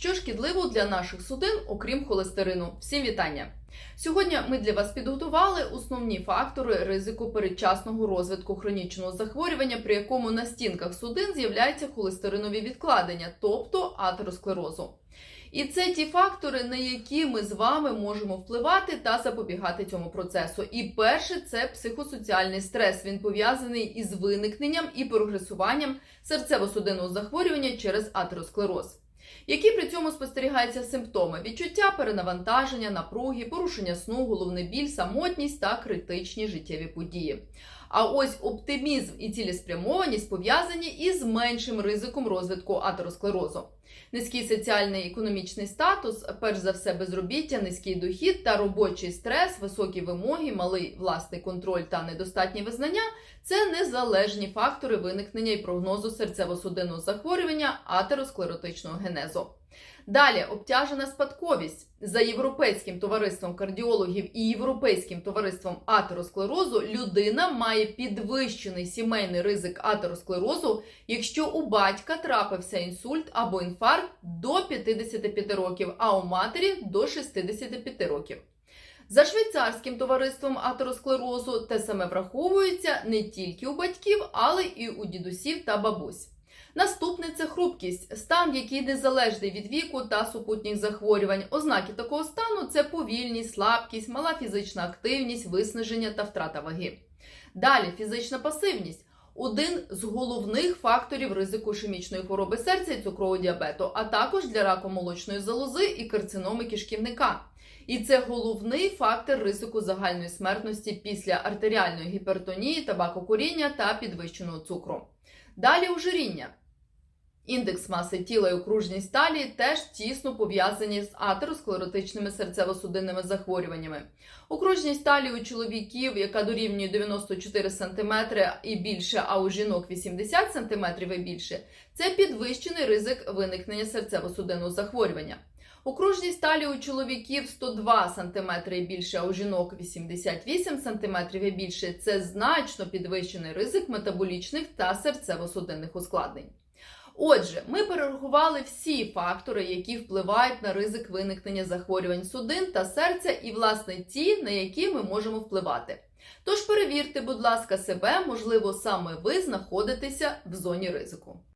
що шкідливо для наших судин, окрім холестерину. Всім вітання! Сьогодні ми для вас підготували основні фактори ризику передчасного розвитку хронічного захворювання, при якому на стінках судин з'являються холестеринові відкладення, тобто атеросклерозу. І це ті фактори, на які ми з вами можемо впливати та запобігати цьому процесу. І перше це психосоціальний стрес. Він пов'язаний із виникненням і прогресуванням серцево-судинного захворювання через атеросклероз. Які при цьому спостерігаються симптоми: відчуття перенавантаження, напруги, порушення сну, головний біль, самотність та критичні життєві події. А ось оптимізм і цілеспрямованість пов'язані із меншим ризиком розвитку атеросклерозу. Низький соціальний і економічний статус, перш за все, безробіття, низький дохід та робочий стрес, високі вимоги, малий власний контроль та недостатнє визнання це незалежні фактори виникнення і прогнозу серцево-судинного захворювання атеросклеротичного генезу. Далі обтяжена спадковість за європейським товариством кардіологів і європейським товариством атеросклерозу. Людина має підвищений сімейний ризик атеросклерозу, якщо у батька трапився інсульт або інфаркт до 55 років, а у матері до 65 років. За швейцарським товариством атеросклерозу те саме враховується не тільки у батьків, але і у дідусів та бабусь. Наступне це хрупкість, стан, який незалежний від віку та супутніх захворювань. Ознаки такого стану це повільність, слабкість, мала фізична активність, виснаження та втрата ваги. Далі фізична пасивність. Один з головних факторів ризику ішемічної хвороби серця і цукрового діабету, а також для раку молочної залози і карциноми кишківника. І це головний фактор ризику загальної смертності після артеріальної гіпертонії, табакокуріння та підвищеного цукру. Далі ожиріння. Індекс маси тіла і окружність талії теж тісно пов'язані з атеросклеротичними серцево-судинними захворюваннями. Окружність талії у чоловіків, яка дорівнює 94 см і більше, а у жінок 80 см і більше, це підвищений ризик виникнення серцево-судинного захворювання. Окружність талії у чоловіків 102 см і більше, а у жінок 88 см і більше це значно підвищений ризик метаболічних та серцево-судинних ускладнень. Отже, ми перерахували всі фактори, які впливають на ризик виникнення захворювань судин та серця, і, власне, ті, на які ми можемо впливати. Тож перевірте, будь ласка, себе, можливо, саме ви знаходитеся в зоні ризику.